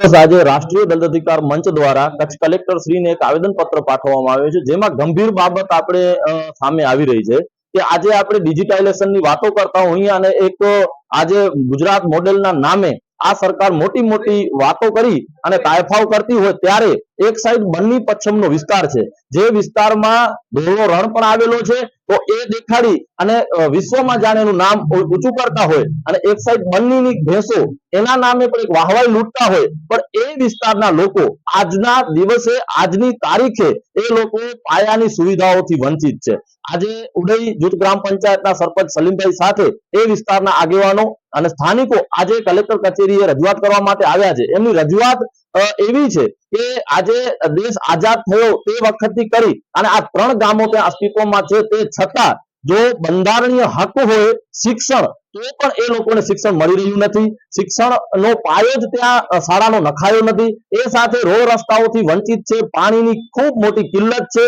આજે રાષ્ટ્રીય દલિત અધિકાર મંચ દ્વારા કચ્છ કલેક્ટર શ્રીને એક આવેદન પત્ર પાઠવવામાં આવ્યું છે, જેમાં ગંભીર બાબત આપણે સામે આવી રહી છે કે આજે આપણે ડિજિટાઇલેશનની વાતો કરતા હોઈએ અને એક આજે ગુજરાત મોડેલના નામે આ સરકાર મોટી મોટી વાતો કરી અને તાયફાવ કરતી હોય ત્યારે એક સાઈડ બન્ની પશ્ચિમનો વિસ્તાર છે. જે વિસ્તારમાં ધોળો રણ પણ આવેલો છે તો એ દેખાડી અને વિશ્વમાં જાણે એનું નામ ઊંચું કરતા હોય અને એક સાઈડ બન્નીની ભેંસો એના નામે પણ એક વાહવાઈ લૂંટતા હોય. પણ એ વિસ્તારના લોકો આજના દિવસે આજની તારીખે એ લોકો પાયાની સુવિધાઓથી વંચિત છે. આજે ઉડઈ જૂથ ગ્રામ પંચાયતના સરપંચ સલીમભાઈ સાથે એ વિસ્તારના આગેવાનો અને સ્થાનિકો આજે કલેક્ટર કચેરીએ રજૂઆત કરવા માટે આવ્યા છે. એમની રજૂઆત એવી છે કે આજે દેશ આઝાદ થયો તે વખતથી કરી અને આ ત્રણ ગામો ત્યાં અસ્તિત્વમાં છે તે છતાં જો બંધારણીય હક હોય શિક્ષણ, તો પણ એ લોકોને શિક્ષણ મળી રહ્યું નથી. શિક્ષણનો પાયો જ ત્યાં શાળાનો નખાયો નથી. એ સાથે રોડ રસ્તાઓથી વંચિત છે. પાણીની ખૂબ મોટી કિલ્લત છે.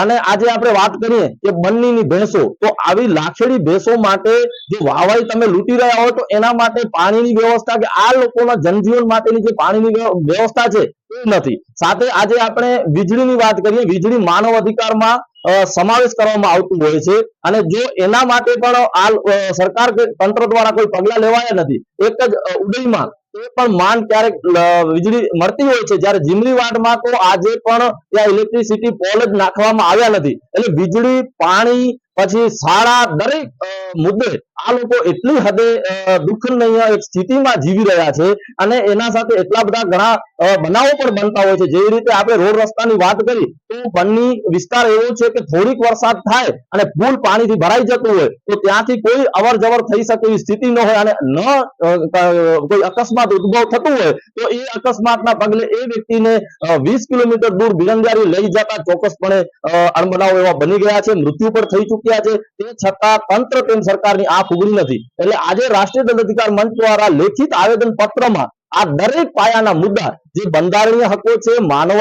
અને આજે આપણે વાત કરીએ કે બંનીની ભેંસો, તો આવી લાખેડી ભેંસો માટે જે વાવાઈ તમે લૂંટી રહ્યા હો, તો એના માટે પાણીની વ્યવસ્થા કે આ લોકોના જનજીવન માટેની જે પાણીની વ્યવસ્થા છે, એ નથી. સાથે આજે આપણે વીજળીની વાત કરીએ, વીજળી માનવ અધિકારમાં સમાવેશ કરવામાં આવતું હોય છે. અને જો એના માટે પણ આ સરકાર તંત્ર દ્વારા કોઈ પગલા લેવાયા નથી, એક જ ઉદયમાં એ પણ માંડ ક્યારેક વીજળી મળતી હોય છે. જ્યારે જીમલી વાડમાં તો આજે પણ ત્યાં ઇલેક્ટ્રિસિટી પોલ જ નાખવામાં આવ્યા નથી. એટલે વીજળી, પાણી પછી શાળા દરેક મુદ્દે આ લોકો એટલી હદે દુઃખનીય એક સ્થિતિમાં જીવી રહ્યા છે અને એના સાથે એટલા બધા ઘણા બનાવો પણ બનતા હોય છે. જેવી રીતે આપણે રોડ રસ્તાની વાત કરી, તો બન્ની વિસ્તાર એવો છે કે થોડીક વરસાદ થાય અને પુલ પાણીથી ભરાઈ જતું હોય, તો ત્યાંથી કોઈ અવર થઈ શકે એવી સ્થિતિ ન હોય અને ન કોઈ અકસ્માત ઉદ્ભવ થતું હોય, તો એ અકસ્માતના પગલે એ વ્યક્તિને વીસ કિલોમીટર દૂર બિરંગારી લઈ જતા ચોક્કસપણે અણબનાવ એવા બની ગયા છે. મૃત્યુ પણ થઈ ચૂક્યા છે તે છતાં તંત્ર તેમ સરકારની આંખ ઉગરી નથી. એટલે આજે રાષ્ટ્રીય દંડ મંચ દ્વારા લેખિત આવેદન પત્રમાં આ દરેક પાયાના મુદ્દા, જે બંધારણીય હકો છે માનવ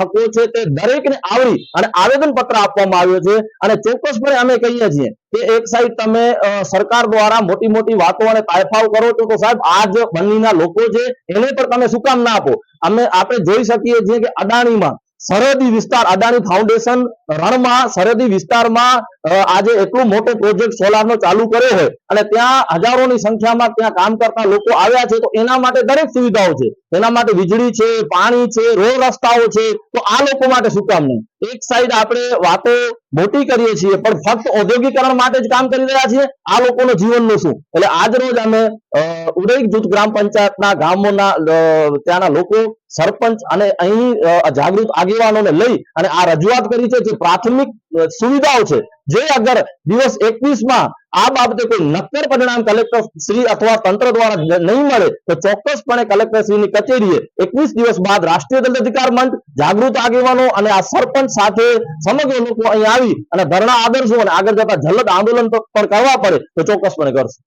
હકો છે, તે દરેકને આવરી અને આવેદન પત્ર આપવામાં આવ્યો છે. અને ચોક્કસપણે અમે કહીએ છીએ કે એક સાઈડ તમે સરકાર દ્વારા મોટી મોટી વાતો અને તાયફાવ કરો છો તો સાહેબ આ જ બન્નીના લોકો છે, એને પણ તમે શું કામ ના આપો? અમે આપણે જોઈ શકીએ છીએ કે અદાણીમાં સરહદી વિસ્તાર અદાણી ફાઉન્ડેશન રણમાં, સરહદી વિસ્તારમાં આજે એટલો મોટો પ્રોજેક્ટ સોલારનો ચાલુ કર્યો હોય અને ત્યાં હજારોની સંખ્યામાં ત્યાં કામ કરતા લોકો આવ્યા છે, તો એના માટે દરેક સુવિધાઓ છે. એના માટે વીજળી છે, પાણી છે, રોડ રસ્તાઓ છે, તો આ લોકો માટે શું કામ નહીં? એક સાઈડ આપણે વાતો મોટી કરીએ છીએ પણ ફક્ત ઔદ્યોગિકરણ માટે જ કામ કરી રહ્યા છીએ. આ લોકોનું જીવનનું શું? એટલે આજ રોજ અમે અ, ઉદય જૂથ ગ્રામ પંચાયતના ગામોના ત્યાંના લોકો સરપંચ અને અહીં જાગૃત આગેવાનોને લઈ અને આ રજૂઆત કરી છે જે પ્રાથમિક સુવિધાઓ છે. જે અગર દિવસ એકવીસમાં આ બાબતે કોઈ નક્કર પરિણામ કલેક્ટર શ્રી અથવા તંત્ર દ્વારા નહીં મળે તો ચોક્કસપણે કલેક્ટર શ્રીની કચેરીએ એકવીસ દિવસ બાદ રાષ્ટ્રીય દલિત અધિકાર મંચ, જાગૃત આગેવાનો અને આ સરપંચ સાથે સમગ્ર લોકો અહીં આવી અને ધરણા આદરશું અને આગળ જતા જલદ આંદોલન પણ કરવા પડે તો ચોક્કસપણે કરશું.